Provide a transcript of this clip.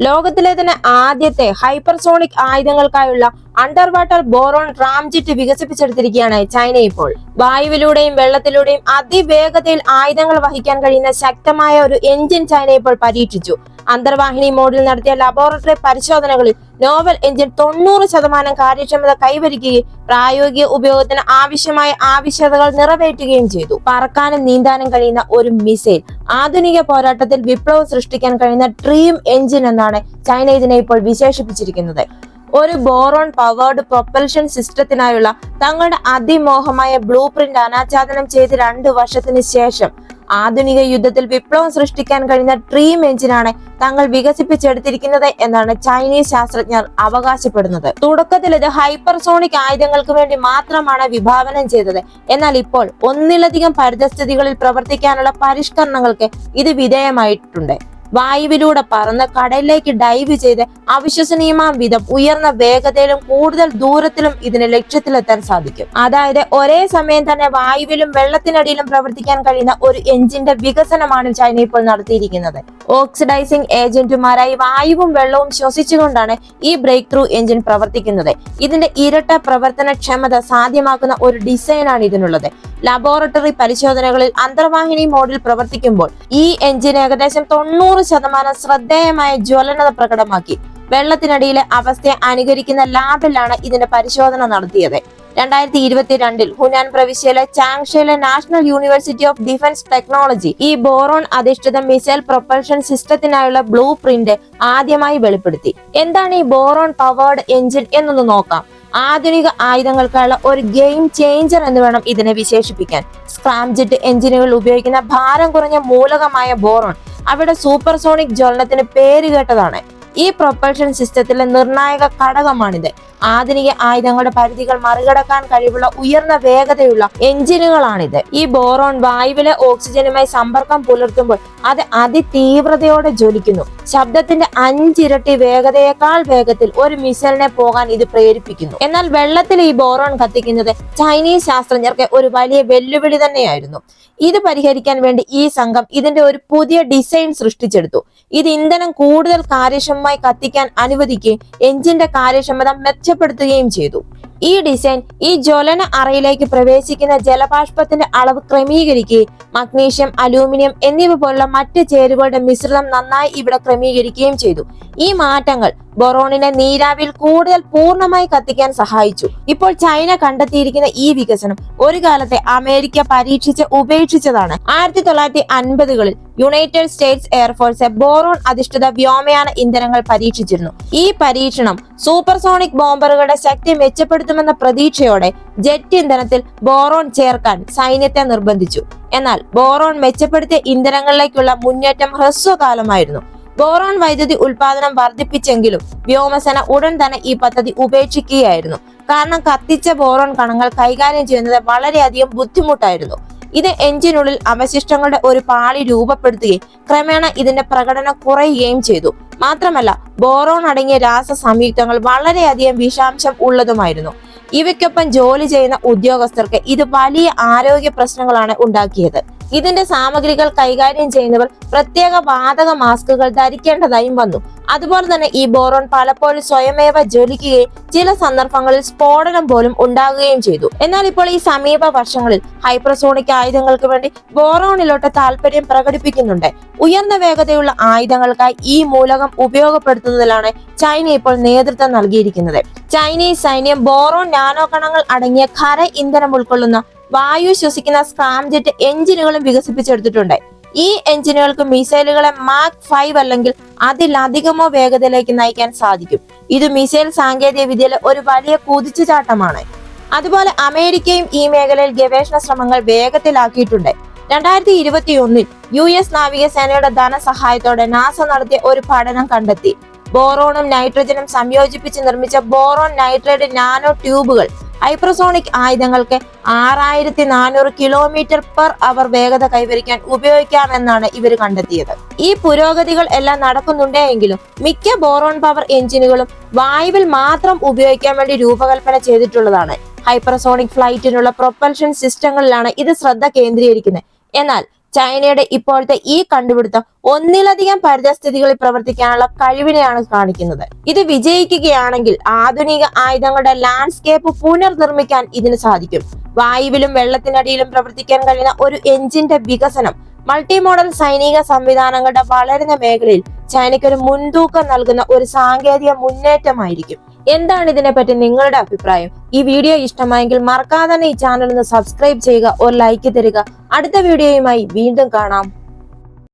ലോകത്തിലെ തന്നെ ആദ്യത്തെ ഹൈപ്പർസോണിക് ആയുധങ്ങൾക്കായുള്ള അണ്ടർ വാട്ടർ ബോറോൺ റാംജിറ്റ് വികസിപ്പിച്ചെടുത്തിരിക്കുകയാണ് ചൈന ഇപ്പോൾ. വായുവിലൂടെയും വെള്ളത്തിലൂടെയും അതിവേഗതയിൽ ആയുധങ്ങൾ വഹിക്കാൻ കഴിയുന്ന ശക്തമായ ഒരു എഞ്ചിൻ ചൈന ഇപ്പോൾ പരീക്ഷിച്ചു അന്തർവാഹിനി മോഡിൽ നടത്തിയ ലബോറട്ടറി പരിശോധനകളിൽ നോവൽ എഞ്ചിൻ തൊണ്ണൂറ് ശതമാനം കാര്യക്ഷമത കൈവരിക്കുകയും പ്രായോഗിക ഉപയോഗത്തിന് ആവശ്യമായ ആവശ്യകതകൾ നിറവേറ്റുകയും ചെയ്തു. പറക്കാനും നീന്താനും കഴിയുന്ന ഒരു മിസൈൽ. ആധുനിക പോരാട്ടത്തിൽ വിപ്ലവം സൃഷ്ടിക്കാൻ കഴിയുന്ന ഡ്രീം എഞ്ചിൻ എന്നാണ് ചൈന ഇതിനെ ഇപ്പോൾ വിശേഷിപ്പിച്ചിരിക്കുന്നത്. ഒരു ബോറോൺ പവേർഡ് പ്രൊപ്പൽഷൻ സിസ്റ്റത്തിനായുള്ള തങ്ങളുടെ അതിമോഹമായ ബ്ലൂ പ്രിന്റ് അനാച്ഛാദനം ചെയ്ത് രണ്ടു വർഷത്തിന് ശേഷം ആധുനിക യുദ്ധത്തിൽ വിപ്ലവം സൃഷ്ടിക്കാൻ കഴിയുന്ന ഡ്രീം എഞ്ചിനാണ് തങ്ങൾ വികസിപ്പിച്ചെടുത്തിരിക്കുന്നത് എന്നാണ് ചൈനീസ് ശാസ്ത്രജ്ഞർ അവകാശപ്പെടുന്നത്. തുടക്കത്തിൽ ഇത് ഹൈപ്പർസോണിക് ആയുധങ്ങൾക്ക് വേണ്ടി മാത്രമാണ് വിഭാവനം ചെയ്തത്. എന്നാൽ ഇപ്പോൾ ഒന്നിലധികം പരിതസ്ഥിതികളിൽ പ്രവർത്തിക്കാനുള്ള പരിഷ്കരണങ്ങൾക്ക് ഇത് വിധേയമായിട്ടുണ്ട്. വായുവിലൂടെ പറന്ന് കടലിലേക്ക് ഡൈവ് ചെയ്ത് അവിശ്വസനീയമാം വിധം ഉയർന്ന വേഗതയിലും കൂടുതൽ ദൂരത്തിലും ഇതിന് ലക്ഷ്യത്തിലെത്താൻ സാധിക്കും. അതായത് ഒരേ സമയം തന്നെ വായുവിലും വെള്ളത്തിനടിയിലും പ്രവർത്തിക്കാൻ കഴിയുന്ന ഒരു എഞ്ചിന്റെ വികസനമാണ് ചൈന ഇപ്പോൾ നടത്തിയിരിക്കുന്നത്. ഓക്സിഡൈസിംഗ് ഏജന്റുമാരായി വായുവും വെള്ളവും ശ്വസിച്ചുകൊണ്ടാണ് ഈ ബ്രേക്ക് ത്രൂ എഞ്ചിൻ പ്രവർത്തിക്കുന്നത്. ഇതിന്റെ ഇരട്ട പ്രവർത്തനക്ഷമത സാധ്യമാക്കുന്ന ഒരു ഡിസൈനാണ് ഇതിനുള്ളത്. ലബോറട്ടറി പരിശോധനകളിൽ അന്തർവാഹിനി മോഡിൽ പ്രവർത്തിക്കുമ്പോൾ ഈ എഞ്ചിൻ ഏകദേശം തൊണ്ണൂറ് ശതമാനം ശ്രദ്ധേയമായ ജ്വലനത പ്രകടമാക്കി. വെള്ളത്തിനടിയിലെ അവസ്ഥയെ അനുകരിക്കുന്ന ലാബിലാണ് ഇതിന്റെ പരിശോധന നടത്തിയത്. രണ്ടായിരത്തി ഇരുപത്തിരണ്ടിൽ ഹുനാൻ പ്രവിശ്യയിലെ ചാങ്ഷയിലെ national university of defence technology ഈ ബോറോൺ അധിഷ്ഠിത മിസൈൽ പ്രൊപ്പൽഷൻ സിസ്റ്റത്തിനായുള്ള ബ്ലൂ പ്രിന്റ് ആദ്യമായി വെളിപ്പെടുത്തി. എന്താണ് ഈ ബോറോൺ പവേർഡ് എഞ്ചിൻ എന്നൊന്ന് നോക്കാം. ആധുനിക ആയുധങ്ങൾക്കുള്ള ഒരു ഗെയിം ചേഞ്ചർ എന്ന് വേണം ഇതിനെ വിശേഷിപ്പിക്കാൻ. സ്ക്രാംജെറ്റ് എഞ്ചിനുകൾ ഉപയോഗിക്കുന്ന ഭാരം കുറഞ്ഞ മൂലകമായ ബോറോൺ. അവിടെ സൂപ്പർസോണിക് ജ്വലനത്തിന് പേരുകേട്ടതാണ് ഈ പ്രൊപ്പൽഷൻ സിസ്റ്റത്തിലെ നിർണായക ഘടകമാണിത്. ആധുനിക ആയുധങ്ങളുടെ പരിധികൾ മറികടക്കാൻ കഴിവുള്ള ഉയർന്ന വേഗതയുള്ള എഞ്ചിനുകളാണിത്. ഈ ബോറോൺ വായുവിലെ ഓക്സിജനുമായി സമ്പർക്കം പുലർത്തുമ്പോൾ അത് അതിതീവ്രതയോടെ ജ്വലിക്കുന്നു. ശബ്ദത്തിന്റെ അഞ്ചിരട്ടി വേഗതയേക്കാൾ വേഗത്തിൽ ഒരു മിസൈലിനെ പോകാൻ ഇത് പ്രേരിപ്പിക്കുന്നു. എന്നാൽ വെള്ളത്തിൽ ഈ ബോറോൺ കത്തിക്കുന്നത് ചൈനീസ് ശാസ്ത്രജ്ഞർക്ക് ഒരു വലിയ വെല്ലുവിളി തന്നെയായിരുന്നു. ഇത് പരിഹരിക്കാൻ വേണ്ടി ഈ സംഘം ഇതിന്റെ ഒരു പുതിയ ഡിസൈൻ സൃഷ്ടിച്ചെടുത്തു. ഇത് ഇന്ധനം കൂടുതൽ കാര്യക്ഷമമായി കത്തിക്കാൻ അനുവദിക്കുകയും എഞ്ചിന്റെ കാര്യക്ഷമത മെച്ചപ്പെടുത്തുകയും ചെയ്തു. ഈ ഡിസൈൻ ഈ ജ്വലന അറയിലേക്ക് പ്രവേശിക്കുന്ന ജലബാഷ്പത്തിന്റെ അളവ് ക്രമീകരിക്കുകയും മഗ്നീഷ്യം അലൂമിനിയം എന്നിവ പോലുള്ള മറ്റ് ചേരുവകളുടെ മിശ്രിതം നന്നായി ഇവിടെ ക്രമീകരിക്കുകയും ചെയ്തു. ഈ മാറ്റങ്ങൾ ബൊറോണിനെ നീരാവിൽ കൂടുതൽ പൂർണമായി കത്തിക്കാൻ സഹായിച്ചു. ഇപ്പോൾ ചൈന കണ്ടെത്തിയിരിക്കുന്ന ഈ വികസനം ഒരു കാലത്തെ അമേരിക്ക പരീക്ഷിച്ച് ഉപേക്ഷിച്ചതാണ്. ആയിരത്തി തൊള്ളായിരത്തി അൻപതുകളിൽ United States air force boron അധിഷ്ഠിത വ്യോമയാന ഇന്ധനങ്ങൾ പരീക്ഷിച്ചിരുന്നു. ഈ പരീക്ഷണം സൂപ്പർസോണിക് ബോംബറുകളുടെ ശക്തി മെച്ചപ്പെടുത്തുമെന്ന പ്രതീക്ഷയോടെ ജെറ്റ് ഇന്ധനത്തിൽ ബോറോൺ ചേർക്കാൻ സൈന്യത്തെ നിർബന്ധിച്ചു. എന്നാൽ ബോറോൺ മെച്ചപ്പെടുത്തിയ ഇന്ധനങ്ങളിലേക്കുള്ള മുന്നേറ്റം ഹ്രസ്വകാലമായിരുന്നു. ബോറോൺ വൈദ്യുതി ഉൽപാദനം വർദ്ധിപ്പിച്ചെങ്കിലും വ്യോമസേന ഉടൻ തന്നെ ഈ പദ്ധതി ഉപേക്ഷിക്കുകയായിരുന്നു. കാരണം കത്തിച്ച ബോറോൺ കണങ്ങൾ കൈകാര്യം ചെയ്യുന്നത് വളരെയധികം ബുദ്ധിമുട്ടായിരുന്നു. ഇത് എഞ്ചിനുള്ളിൽ അവശിഷ്ടങ്ങളുടെ ഒരു പാളി രൂപപ്പെടുത്തുകയും ക്രമേണ ഇതിന്റെ പ്രകടനം കുറയുകയും ചെയ്തു. മാത്രമല്ല ബോറോൺ അടങ്ങിയ രാസ സംയുക്തങ്ങൾ വളരെയധികം വിഷാംശം ഉള്ളതുമായിരുന്നു. ഇവയ്ക്കൊപ്പം ജോലി ചെയ്യുന്ന ഉദ്യോഗസ്ഥർക്ക് ഇത് വലിയ ആരോഗ്യ പ്രശ്നങ്ങളാണ് ഉണ്ടാക്കിയത്. ഇതിന്റെ സാമഗ്രികൾ കൈകാര്യം ചെയ്യുന്നവർ പ്രത്യേക വാതക മാസ്കുകൾ ധരിക്കേണ്ടതായും വന്നു. അതുപോലെ തന്നെ ഈ ബോറോൺ പലപ്പോഴും സ്വയമേവ ജ്വലിക്കുകയും ചില സന്ദർഭങ്ങളിൽ സ്ഫോടനം പോലും ഉണ്ടാകുകയും ചെയ്തു. എന്നാൽ ഇപ്പോൾ ഈ സമീപ വർഷങ്ങളിൽ ഹൈപ്രസോണിക് ആയുധങ്ങൾക്ക് വേണ്ടി ബോറോണിലോട്ട് താല്പര്യം പ്രകടിപ്പിക്കുന്നുണ്ട്. ഉയർന്ന വേഗതയുള്ള ആയുധങ്ങൾക്കായി ഈ മൂലകം ഉപയോഗപ്പെടുത്തുന്നതിലാണ് ചൈന ഇപ്പോൾ നേതൃത്വം നൽകിയിരിക്കുന്നത്. ചൈനീസ് സൈന്യം ബോറോൺ നാനോ കണങ്ങൾ അടങ്ങിയ ഖര ഇന്ധനം ഉൾക്കൊള്ളുന്ന വായു ശ്വസിക്കുന്ന സ്കാംജെറ്റ് എഞ്ചിനുകളും വികസിപ്പിച്ചെടുത്തിട്ടുണ്ട്. ഈ എഞ്ചിനുകൾക്ക് മിസൈലുകളെ മാക് ഫൈവ് അല്ലെങ്കിൽ അതിലധികമോ വേഗതയിലേക്ക് നയിക്കാൻ സാധിക്കും. ഇത് മിസൈൽ സാങ്കേതിക വിദ്യയിലെ ഒരു വലിയ കുതിച്ചുചാട്ടമാണ്. അതുപോലെ അമേരിക്കയും ഈ മേഖലയിൽ ഗവേഷണ ശ്രമങ്ങൾ വേഗത്തിലാക്കിയിട്ടുണ്ട്. രണ്ടായിരത്തി ഇരുപത്തി ഒന്നിൽ യു എസ് നാവികസേനയുടെ ധനസഹായത്തോടെ നാസ നടത്തിയ ഒരു പഠനം കണ്ടെത്തി. ബോറോണും നൈട്രജനും സംയോജിപ്പിച്ച് നിർമ്മിച്ച ബോറോൺ നൈട്രൈഡ് നാനോ ട്യൂബുകൾ ഹൈപ്രസോണിക് ആയുധങ്ങൾക്ക് ആറായിരത്തി നാനൂറ് കിലോമീറ്റർ പെർ അവർ വേഗത കൈവരിക്കാൻ ഉപയോഗിക്കാമെന്നാണ് ഇവർ കണ്ടെത്തിയത്. ഈ പുരോഗതികൾ എല്ലാം നടക്കുന്നുണ്ടെങ്കിലും മിക്ക ബോറോൺ പവർ എഞ്ചിനുകളും വായുവിൽ മാത്രം ഉപയോഗിക്കാൻ വേണ്ടി രൂപകൽപ്പന ചെയ്തിട്ടുള്ളതാണ്. ഹൈപ്പർസോണിക് ഫ്ലൈറ്റിനുള്ള പ്രൊപ്പൽഷൻ സിസ്റ്റങ്ങളിലാണ് ഇത് ശ്രദ്ധ കേന്ദ്രീകരിക്കുന്നത്. എന്നാൽ ചൈനയുടെ ഇപ്പോഴത്തെ ഈ കണ്ടുപിടുത്തം ഒന്നിലധികം പരിതസ്ഥിതികളിൽ പ്രവർത്തിക്കാനുള്ള കഴിവിനെയാണ് കാണിക്കുന്നത്. ഇത് വിജയിക്കുകയാണെങ്കിൽ ആധുനിക ആയുധങ്ങളുടെ ലാൻഡ്സ്കേപ്പ് പുനർനിർമ്മിക്കാൻ ഇതിന് സാധിക്കും. വായുവിലും വെള്ളത്തിനടിയിലും പ്രവർത്തിക്കാൻ കഴിയുന്ന ഒരു എഞ്ചിന്റെ വികസനം മൾട്ടി മോഡൽ സൈനിക സംവിധാനങ്ങളുടെ വളരുന്ന മേഖലയിൽ ചൈനയ്ക്ക് ഒരു മുൻതൂക്കം നൽകുന്ന ഒരു സാങ്കേതിക മുന്നേറ്റമായിരിക്കും. എന്താണ് ഇതിനെപ്പറ്റി നിങ്ങളുടെ അഭിപ്രായം? ഈ വീഡിയോ ഇഷ്ടമായെങ്കിൽ മറക്കാതെ തന്നെ ഈ ചാനൽ ഒന്ന് സബ്സ്ക്രൈബ് ചെയ്യുക ഒരു ലൈക്ക് തരിക. അടുത്ത വീഡിയോയുമായി വീണ്ടും കാണാം.